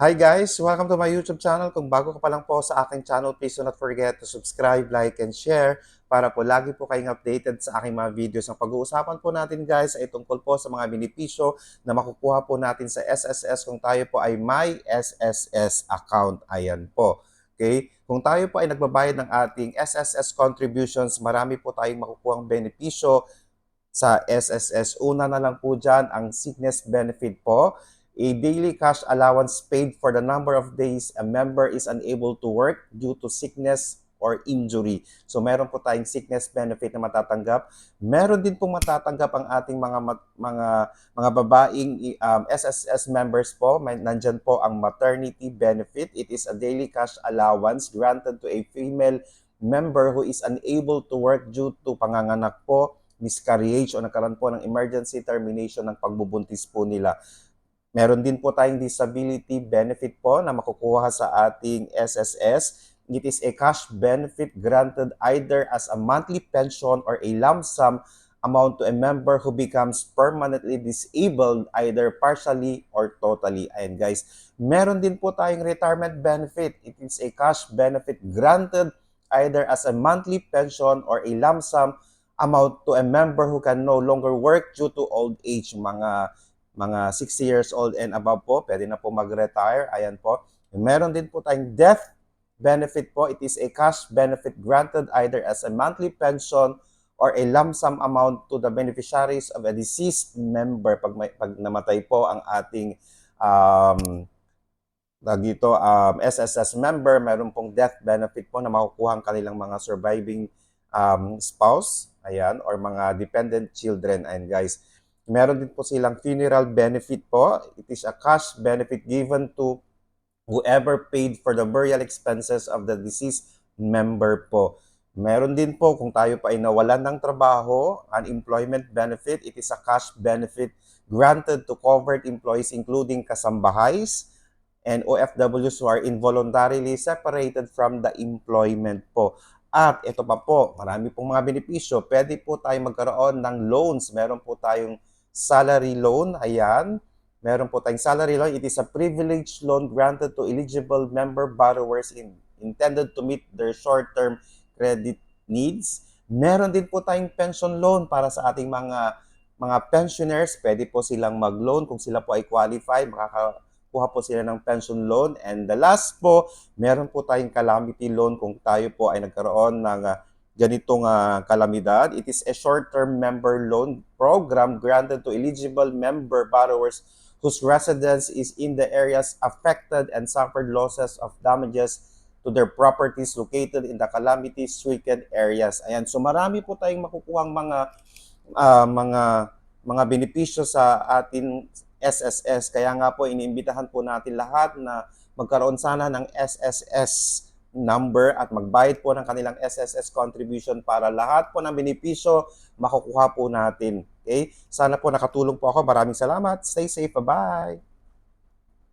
Hi guys! Welcome to my YouTube channel. Kung bago ka pa lang po sa aking channel, please do not forget to subscribe, like, and share para po lagi po kayong updated sa aking mga videos. Ang pag-uusapan po natin guys ay tungkol po sa mga benepisyo na makukuha po natin sa SSS kung tayo po ay may SSS account. Ayan po. Okay? Kung tayo po ay nagbabayad ng ating SSS contributions, marami po tayong makukuhang benepisyo sa SSS. Una na lang po dyan ang sickness benefit po a daily cash allowance paid for the number of days a member is unable to work due to sickness or injury. So meron po tayong sickness benefit na matatanggap. Meron din pong matatanggap ang ating mga mga mga babaeng um, SSS members po. May nandyan po ang maternity benefit. It is a daily cash allowance granted to a female member who is unable to work due to panganganak po, miscarriage o nagkaroon po ng emergency termination ng pagbubuntis po nila. Meron din po tayong disability benefit po na makukuha sa ating SSS. It is a cash benefit granted either as a monthly pension or a lump sum amount to a member who becomes permanently disabled either partially or totally. Ayan guys, meron din po tayong retirement benefit. It is a cash benefit granted either as a monthly pension or a lump sum amount to a member who can no longer work due to old age. Mga mga 60 years old and above po, pwede na po mag-retire. Ayan po. Meron din po tayong death benefit po. It is a cash benefit granted either as a monthly pension or a lump sum amount to the beneficiaries of a deceased member pag, may, pag namatay po ang ating um, dito, um, SSS member, meron pong death benefit po na makukuha ang kanilang mga surviving um, spouse, ayan, or mga dependent children. And guys, meron din po silang funeral benefit po. It is a cash benefit given to whoever paid for the burial expenses of the deceased member po. Meron din po kung tayo pa ay nawalan ng trabaho, unemployment benefit, it is a cash benefit granted to covered employees including kasambahays and OFWs who are involuntarily separated from the employment po. At ito pa po, marami pong mga benepisyo. Pwede po tayo magkaroon ng loans. Meron po tayong salary loan. Ayan. Meron po tayong salary loan. It is a privilege loan granted to eligible member borrowers in, intended to meet their short-term credit needs. Meron din po tayong pension loan para sa ating mga mga pensioners. Pwede po silang mag-loan kung sila po ay qualify. Makakakuha po sila ng pension loan. And the last po, meron po tayong calamity loan kung tayo po ay nagkaroon ng uh, ganitong uh, kalamidad. It is a short-term member loan program granted to eligible member borrowers whose residence is in the areas affected and suffered losses of damages to their properties located in the calamity-stricken areas. Ayan, so marami po tayong makukuhang mga uh, mga mga benepisyo sa atin SSS. Kaya nga po iniimbitahan po natin lahat na magkaroon sana ng SSS number at magbayad po ng kanilang SSS contribution para lahat po ng benepisyo makukuha po natin. Okay? Sana po nakatulong po ako. Maraming salamat. Stay safe. Bye-bye.